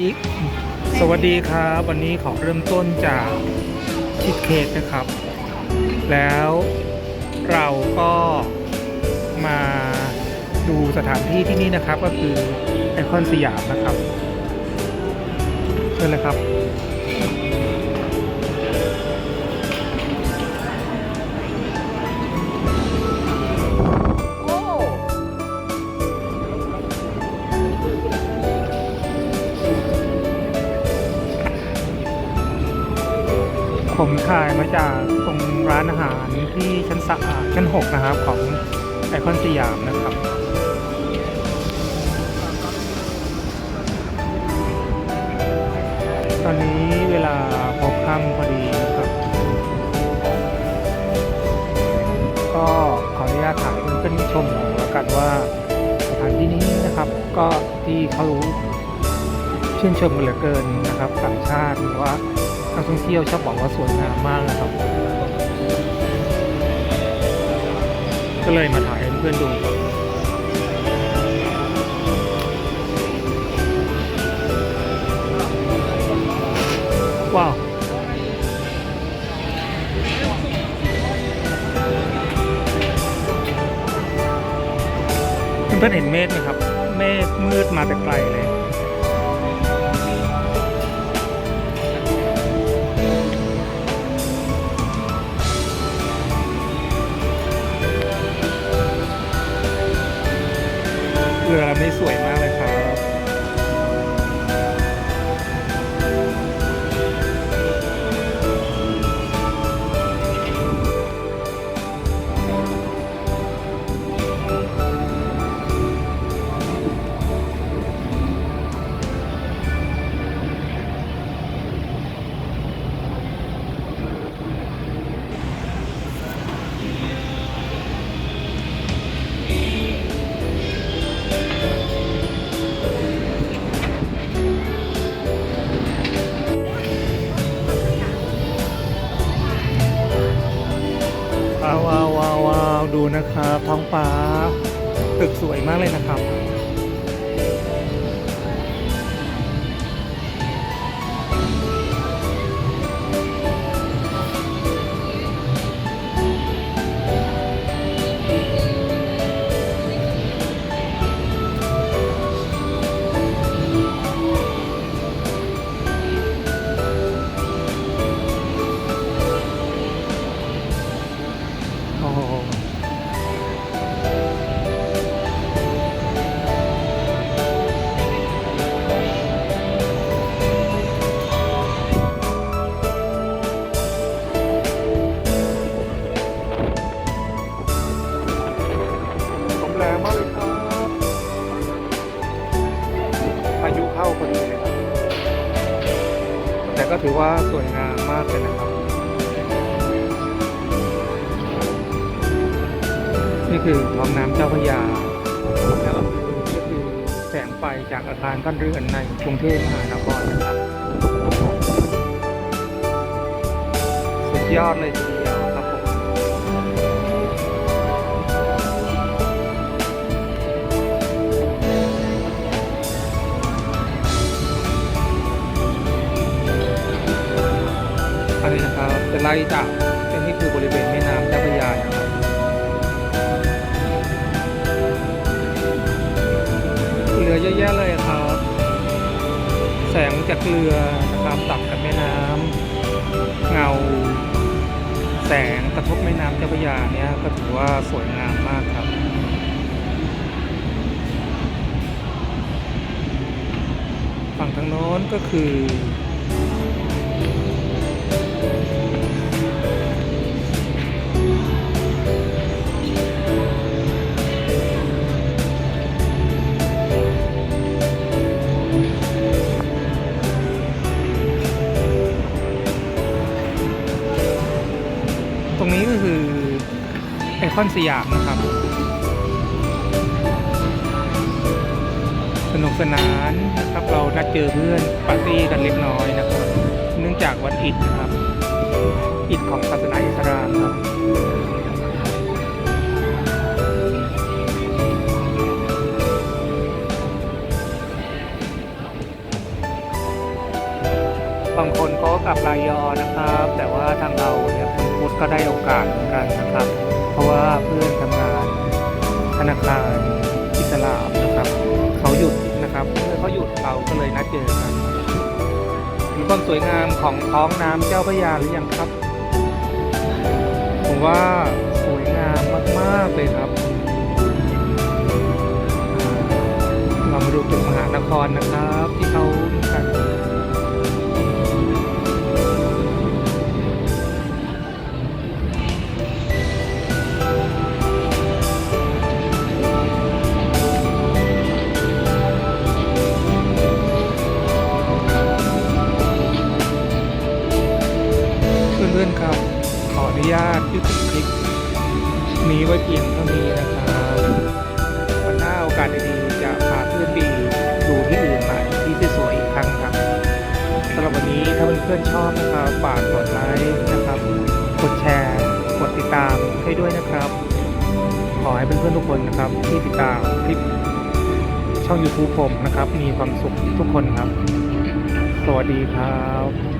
อีกสวัสดีครับ วันนี้ขอเริ่มต้นจากชิดเค้กนะครับ แล้วเราก็มาดูสถานที่ที่นี่นะครับ ก็คือไอคอนสยามนะครับเชิญเลยครับ ผมถ่ายมาจากตรงร้านอาหารที่ชั้นสะอาชั้น 6 นะครับของไอคอนสยามนะครับตอนนี้เวลาพบค่ำพอดีนะครับ ก็ขออนุญาตถ่ายเพื่อนชมหน่อยแล้วกันว่าสถานที่นี้นะครับก็ที่เขาชื่นชมกันเหลือเกินนะครับต่างชาติว่า นักท่องเที่ยวชอบบอกว่าสวยงามมากนะครับ ก็เลยมาถ่ายให้เพื่อนดูครับว้าวเพื่อนเห็นเมฆไหมครับ เมฆมืดมาแต่ไกลเลย เรือลำนี้สวยมากเลย ดูนะครับ ท้องฟ้าตึกสวยมากเลยนะครับ ถือว่าสวยงามมากเลยนะครับ นี่คือท้องน้ำเจ้าพระยาแล้วก็คือแสงไฟจากอาคารบ้านเรือนในกรุงเทพมหานครนะครับ สุดยอดเลยที ไล่จากเป็นนี่คือบริเวณแม่น้ำเจ้าพระยานะครับเรือเยอะแยะเลยครับ แสงจากเรือนะครับตัดกับแม่น้ำเงา แสงกระทบแม่น้ำเจ้าพระยาเนี่ยก็ถือว่าสวยงามมากครับฝั่งทางโน้นก็คือ รงนี้ก็คือไอคอนสยามนะครับ สนุกสนานนะครับเรานัดเจอเพื่อนปาร์ตี้กันเล็กน้อยนะครับ เนื่องจากวันอิดนะครับ อิดของศาสนาอิสลามครับ บางคนก็กลับรายยอนะครับ แต่ว่าทางเราเนี่ยคุณพุทธก็ได้โอกาสเหมือนกันนะครับ เพราะว่าเพื่อนทำงานธนาคารอิสลามนะครับ เขาหยุดนะครับเมื่อเขาหยุดเราก็เลยนัดเจอกันเห็นความสวยงามของท้องน้ำเจ้าพระยาหรือยังครับ ผมว่าสวยงามมากๆเลยครับเรามาดูตึกมหานครนะครับ ที่เขา มีกันเพื่อนครับ ขออนุญาตยุติคลิปนี้ไว้เพียงเท่านี้นะครับวันหน้าโอกาสดีๆจะพาเพื่อนไปดูที่อื่นใหม่ที่สวยๆอีกครั้งครับสำหรับวันนี้ถ้าเพื่อนๆชอบนะครับฝากกดไลค์นะครับ กดแชร์ กดติดตามให้ด้วยนะครับ ขอให้เพื่อนๆทุกคนนะครับที่ติดตามคลิปช่อง YouTube ผมนะครับ มีความสุขทุกคนครับ สวัสดีครับ